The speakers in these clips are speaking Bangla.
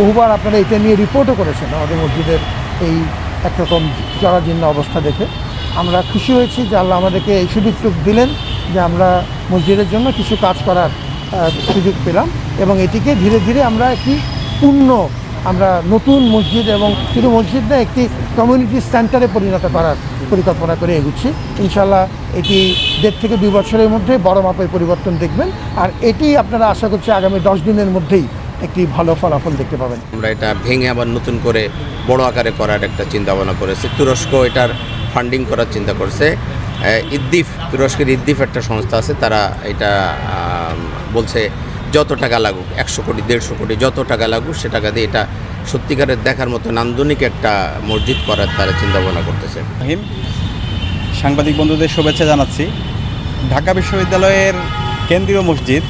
বহুবার আপনারা এটা নিয়ে রিপোর্টও করেছেন আমাদের মসজিদের এই একরকম জরাজীর্ণ অবস্থা দেখে। আমরা খুশি হয়েছি যে আল্লাহ আমাদেরকে এই সুযোগটুক দিলেন যে আমরা মসজিদের জন্য কিছু কাজ করার সুযোগ পেলাম এবং এটিকে ধীরে ধীরে আমরা একটি পূর্ণ, আমরা নতুন মসজিদ এবং শুধু মসজিদ না, একটি কমিউনিটি সেন্টারে পরিণত করার পরিকল্পনা করে এগুচ্ছি। ইনশাল্লাহ এটি দেড় থেকে দুই বছরের মধ্যে বড় মাপের পরিবর্তন দেখবেন। আর এটি আপনারা আশা করছি আগামী দশ দিনের মধ্যেই একটি ভালো ফলাফল দেখতে পাবেন। আমরা এটা ভেঙে আবার নতুন করে বড় আকারে করার একটা চিন্তা ভাবনা করেছে। তুরস্ক এটার ফান্ডিং করার চিন্তা করছে। ইদ্দিফ তুরস্কের ইদ্দিফ একটা সংস্থা আছে তারা এটা বলছে যত টাকা লাগুক একশো কোটি দেড়শো কোটি যত টাকা লাগুক সে টাকা দিয়ে এটা সত্যিকারের দেখার মতো নান্দনিক একটা মসজিদ করার তারা চিন্তা ভাবনা করতেছে। রহিম সাংবাদিক বন্ধুদের শুভেচ্ছা জানাচ্ছি। ঢাকা বিশ্ববিদ্যালয়ের কেন্দ্রীয় মসজিদ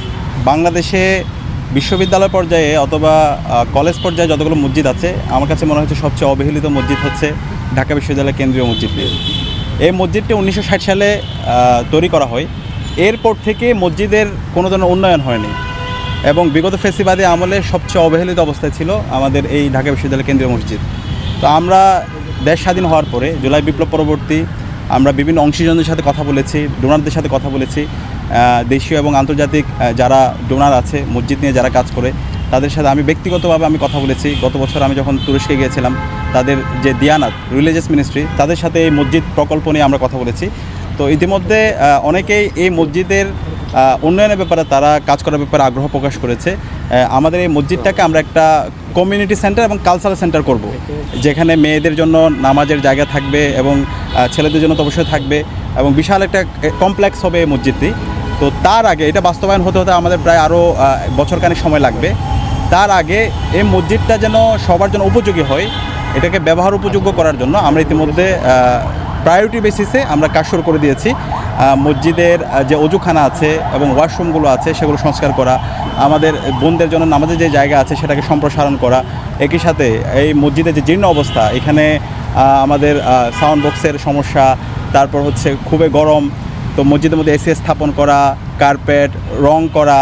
বাংলাদেশে বিশ্ববিদ্যালয় পর্যায়ে অথবা কলেজ পর্যায়ে যতগুলো মসজিদ আছে, আমার কাছে মনে হচ্ছে সবচেয়ে অবহেলিত মসজিদ হচ্ছে ঢাকা বিশ্ববিদ্যালয়ের কেন্দ্রীয় মসজিদটি। এই মসজিদটি উনিশশো ষাট সালে তৈরি করা হয়। এরপর থেকে মসজিদের কোনো ধরনের উন্নয়ন হয়নি এবং বিগত ফেসিবাদী আমলে সবচেয়ে অবহেলিত অবস্থায় ছিল আমাদের এই ঢাকা বিশ্ববিদ্যালয়ের কেন্দ্রীয় মসজিদ। তো আমরা দেশ স্বাধীন হওয়ার পরে, জুলাই বিপ্লব পরবর্তী আমরা বিভিন্ন অংশীজনদের সাথে কথা বলেছি, ডোনারদের সাথে কথা বলেছি দেশীয় এবং আন্তর্জাতিক যারা ডোনার আছে, মসজিদ নিয়ে যারা কাজ করে, তাদের সাথে আমি ব্যক্তিগতভাবে আমি কথা বলেছি। গত বছর আমি যখন তুরস্কে গিয়েছিলাম, তাদের যে দিয়ানাত রিলিজিয়াস মিনিস্ট্রি তাদের সাথে এই মসজিদ প্রকল্প নিয়ে আমরা কথা বলেছি। তো ইতিমধ্যে অনেকেই এই মসজিদের উন্নয়নের ব্যাপারে, তারা কাজ করার ব্যাপারে আগ্রহ প্রকাশ করেছে। আমাদের এই মসজিদটাকে আমরা একটা কমিউনিটি সেন্টার এবং কালচারাল সেন্টার করব। যেখানে মেয়েদের জন্য নামাজের জায়গা থাকবে এবং ছেলেদের জন্য তো অবশ্যই থাকবে এবং বিশাল একটা কমপ্লেক্স হবে এই মসজিদটি। তো তার আগে, এটা বাস্তবায়ন হতে হতে আমাদের প্রায় আরও বছরখানেক সময় লাগবে। তার আগে এই মসজিদটা যেন সবার জন্য উপযোগী হয়, এটাকে ব্যবহার উপযোগ্য করার জন্য আমরা ইতিমধ্যে প্রায়োরিটি বেসিসে আমরা কাজ শুরু করে দিয়েছি। মসজিদের যে অজুখানা আছে এবং ওয়াশরুমগুলো আছে, সেগুলো সংস্কার করা, আমাদের বোনদের জন্য নামাজের যে জায়গা আছে, সেটাকে সম্প্রসারণ করা, একই সাথে এই মসজিদের যে জীর্ণ অবস্থা, এখানে আমাদের সাউন্ড বক্সের সমস্যা, তারপর হচ্ছে খুবই গরম, তো মসজিদের মধ্যে এসি স্থাপন করা কার্পেট রং করা,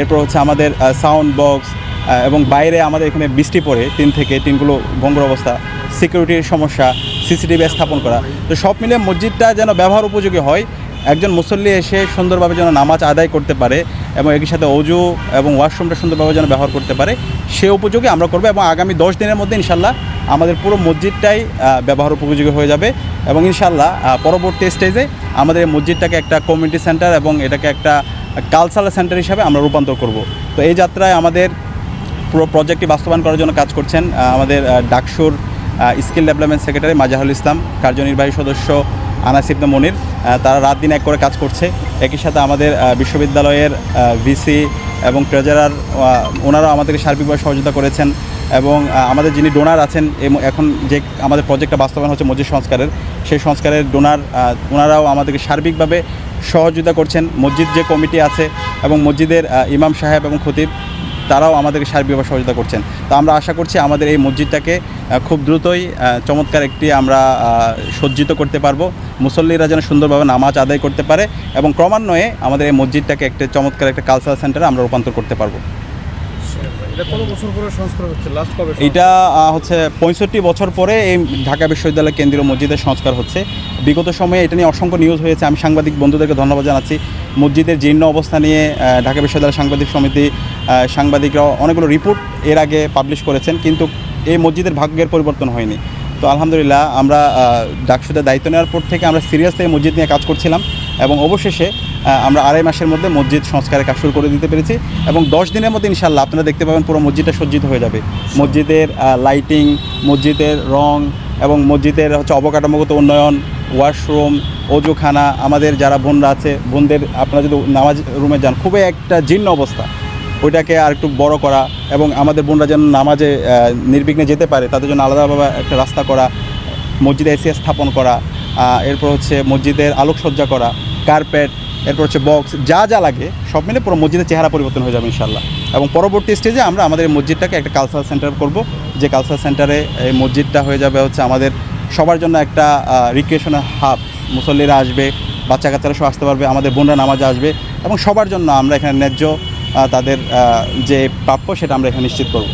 এরপর হচ্ছে আমাদের সাউন্ড বক্স এবং বাইরে আমাদের এখানে বৃষ্টি পড়ে, তিন থেকে তিনগুলো ভঙ্গুর অবস্থা সিকিউরিটির সমস্যা সিসিটিভি স্থাপন করা। তো সব মিলিয়ে মসজিদটা যেন ব্যবহার উপযোগী হয়, একজন মুসল্লি এসে সুন্দরভাবে যেন নামাজ আদায় করতে পারে এবং একই সাথে অজু এবং ওয়াশরুমটা সুন্দরভাবে যেন ব্যবহার করতে পারে, সে উপযোগী আমরা করব এবং আগামী দশ দিনের মধ্যে ইনশাল্লাহ আমাদের পুরো মসজিদটাই ব্যবহার উপযোগী হয়ে যাবে এবং ইনশাল্লাহ পরবর্তী স্টেজে আমাদের এই মসজিদটাকে একটা কমিউনিটি সেন্টার এবং এটাকে একটা কালচারাল সেন্টার হিসাবে আমরা রূপান্তর করব। তো এই যাত্রায় আমাদের পুরো প্রজেক্টটি বাস্তবায়ন করার জন্য কাজ করছেন আমাদের ডাকসুর skill development secretary Majahul Islam, কার্যনির্বাহী সদস্য আনাস ইবনে মনির। তারা রাত দিন এক করে কাজ করছে। একই সাথে আমাদের বিশ্ববিদ্যালয়ের ভিসি এবং ট্রেজারার ওনারাও আমাদেরকে সার্বিকভাবে সহযোগিতা করেছেন এবং আমাদের যিনি ডোনার আছেন এখন যে আমাদের প্রজেক্টটা বাস্তবায়ন হচ্ছে মসজিদ সংস্কারের, সেই সংস্কারের ডোনার ওনারাও আমাদেরকে সার্বিকভাবে সহযোগিতা করছেন। মসজিদ যে কমিটি আছে এবং মসজিদের ইমাম সাহেব এবং খতিব তারাও আমাদেরকে সার্বিকভাবে সহযোগিতা করছেন। তো আমরা আশা করছি আমাদের এই মসজিদটাকে খুব দ্রুতই চমৎকার একটি আমরা সজ্জিত করতে পারব। মুসল্লিরা যেন সুন্দরভাবে নামাজ আদায় করতে পারে এবং ক্রমান্বয়ে আমাদের এই মসজিদটাকে একটা চমৎকার একটা কালচারাল সেন্টারে আমরা রূপান্তর করতে পারব। এটা হচ্ছে? পঁয়ষট্টি বছর পরে এই ঢাকা বিশ্ববিদ্যালয় কেন্দ্রীয় মসজিদের সংস্কার হচ্ছে। বিগত সময়ে এটা নিয়ে অসংখ্য নিউজ হয়েছে। আমি সাংবাদিক বন্ধুদেরকে ধন্যবাদ জানাচ্ছি। মসজিদের জীর্ণ অবস্থা নিয়ে ঢাকা বিশ্ববিদ্যালয় সাংবাদিক সমিতি সাংবাদিকরা অনেকগুলো রিপোর্ট এর আগে পাবলিশ করেছেন, কিন্তু এই মসজিদের ভাগ্যের পরিবর্তন হয়নি। তো আলহামদুলিল্লাহ আমরা ডাকসুদের দায়িত্ব নেওয়ার পর থেকে আমরা সিরিয়াসলি মসজিদ নিয়ে কাজ করছিলাম এবং অবশেষে আমরা আড়াই মাসের মধ্যে মসজিদ সংস্কারের কাজ শুরু করে দিতে পেরেছি এবং দশ দিনের মধ্যে ইনশাল্লাহ আপনারা দেখতে পাবেন পুরো মসজিদটা সজ্জিত হয়ে যাবে। মসজিদের লাইটিং মসজিদের রং এবং মসজিদের হচ্ছে অবকাঠামোগত উন্নয়ন ওয়াশরুম অজুখানা, আমাদের যারা বোনরা আছে, বোনদের আপনারা যদি নামাজ রুমে যান, খুবই একটা জীর্ণ অবস্থা। ওইটাকে আর একটু বড় করা এবং আমাদের বোনরা যেন নামাজে নির্বিঘ্নে যেতে পারে, তাদের জন্য আলাদাভাবে একটা রাস্তা করা, মসজিদে এসি স্থাপন করা এরপর হচ্ছে মসজিদের আলোকসজ্জা করা কার্পেট এরপর হচ্ছে বক্স যা যা লাগে, সব মিলে পুরো মসজিদের চেহারা পরিবর্তন হয়ে যাবে ইনশাল্লাহ এবং পরবর্তী স্টেজে আমরা আমাদের মসজিদটাকে একটা কালচারাল সেন্টার করব, যে কালচারাল সেন্টারে এই মসজিদটা হয়ে যাবে হচ্ছে আমাদের সবার জন্য একটা রিক্রিয়েশনের হাব মুসল্লিরা আসবে বাচ্চা কাচ্চারা সব আসতে পারবে, আমাদের বোনরা নামাজ আসবে, এবং সবার জন্য আমরা এখানে ন্যায্য তাদের যে প্রাপ্য সেটা আমরা এখানে নিশ্চিত করব।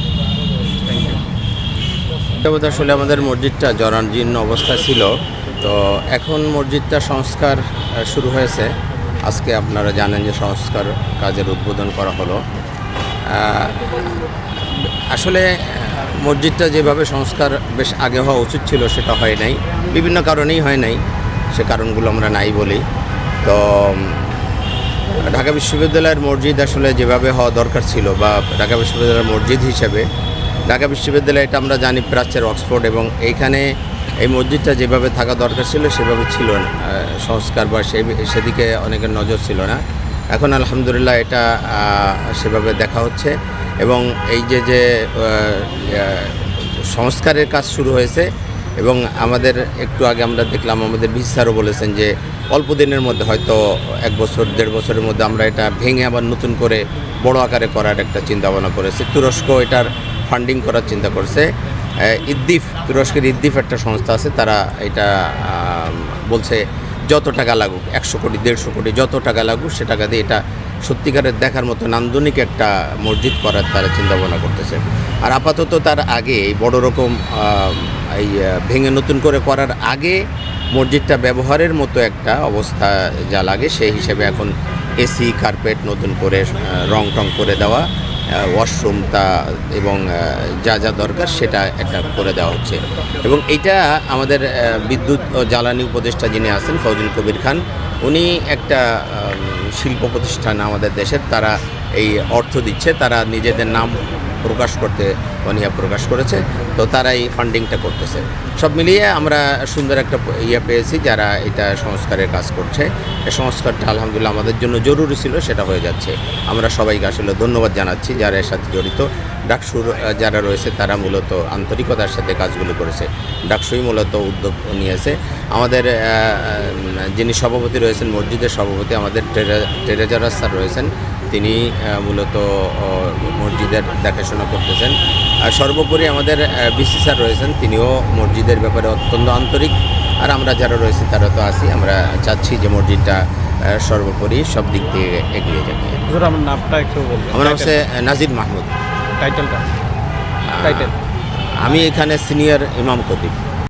যাবত আসলে আমাদের মসজিদটা জরাজীর্ণ অবস্থা ছিল। তো এখন মসজিদটা সংস্কার শুরু হয়েছে। আজকে আপনারা জানেন যে সংস্কার কাজের উদ্বোধন করা হলো। আসলে মসজিদটা যেভাবে সংস্কার বেশ আগে হওয়া উচিত ছিল সেটা হয় নাই। বিভিন্ন কারণেই হয় নাই, সে কারণগুলো আমরা নাই বলি। তো ঢাকা বিশ্ববিদ্যালয়ের মসজিদ আসলে যেভাবে হওয়া দরকার ছিল বা ঢাকা বিশ্ববিদ্যালয়ের মসজিদ হিসেবে, ঢাকা বিশ্ববিদ্যালয় এটা আমরা জানি প্রাচ্যের অক্সফোর্ড এবং এইখানে এই মসজিদটা যেভাবে থাকা দরকার ছিল, সেভাবে ছিল না। সংস্কার বা সেই সেদিকে অনেকের নজর ছিল না। এখন আলহামদুলিল্লাহ এটা সেভাবে দেখা হচ্ছে এবং এই যে যে সংস্কারের কাজ শুরু হয়েছে এবং আমাদের একটু আগে আমরা দেখলাম, আমাদের ভিসারও বলেছেন যে অল্প দিনের মধ্যে হয়তো এক বছর, দেড় বছরের মধ্যে আমরা এটা ভেঙে আবার নতুন করে বড় আকারে করার একটা চিন্তা ভাবনা করেছে। তুরস্ক এটার ফান্ডিং করার চিন্তা করছে। ইদ্দিফ, তুরস্কের ইদ্দিফ একটা সংস্থা আছে, তারা এটা বলছে যত টাকা লাগুক, একশো কোটি, দেড়শো কোটি, যত টাকা লাগুক, সে টাকা দিয়ে এটা সত্যিকারের দেখার মতো নান্দনিক একটা মসজিদ করার তারা চিন্তা ভাবনা করতেছে। আর আপাতত তার আগে এই বড় রকম এই ভেঙে নতুন করে করার আগে মসজিদটা ব্যবহারের মতো একটা অবস্থা যা লাগে, সেই হিসেবে এখন এসি, কার্পেট নতুন করে রং টং করে দেওয়া ওয়াশরুম তা এবং যা যা দরকার সেটা একটা করে দেওয়া হচ্ছে। এবং এটা আমাদের বিদ্যুৎ ও জ্বালানি উপদেষ্টা যিনি আছেন ফজল কবির খান, উনি একটা শিল্প প্রতিষ্ঠান আমাদের দেশের, তারা এই অর্থ দিচ্ছে, তারা নিজেদের নাম প্রকাশ করতে অনীহা প্রকাশ করেছে। তো তারা এই ফান্ডিংটা করতেছে। সব মিলিয়ে আমরা সুন্দর একটা ইয়ে পেয়েছি যারা এটা সংস্কারের কাজ করছে। এই সংস্কারটা আলহামদুলিল্লাহ আমাদের জন্য জরুরি ছিল, সেটা হয়ে যাচ্ছে। আমরা সবাইকে আসলে ধন্যবাদ জানাচ্ছি যারা এর সাথে জড়িত। ডাকসুর যারা রয়েছে তারা মূলত আন্তরিকতার সাথে কাজগুলো করেছে। ডাকসুই মূলত উদ্যোগ নিয়েছে। আমাদের যিনি সভাপতি রয়েছেন, মসজিদের সভাপতি আমাদের টেরে- টেরেজারা স্যার রয়েছেন। তিনি মূলত মসজিদের দেখাশোনা করতেছেন। সর্বোপরি আমাদের বিসি স্যার রয়েছেন তিনিও মসজিদের ব্যাপারে অত্যন্ত আন্তরিক। আর আমরা যারা রয়েছি তারা তো আছি আমরা চাচ্ছি যে মসজিদটা সর্বোপরি সব দিক দিয়ে এগিয়ে যাবে। আমার নামটা একটু আমার নাম হচ্ছে নাজির মাহমুদ। টাইটেলটা টাইটেল আমি এখানে সিনিয়র ইমাম খতিব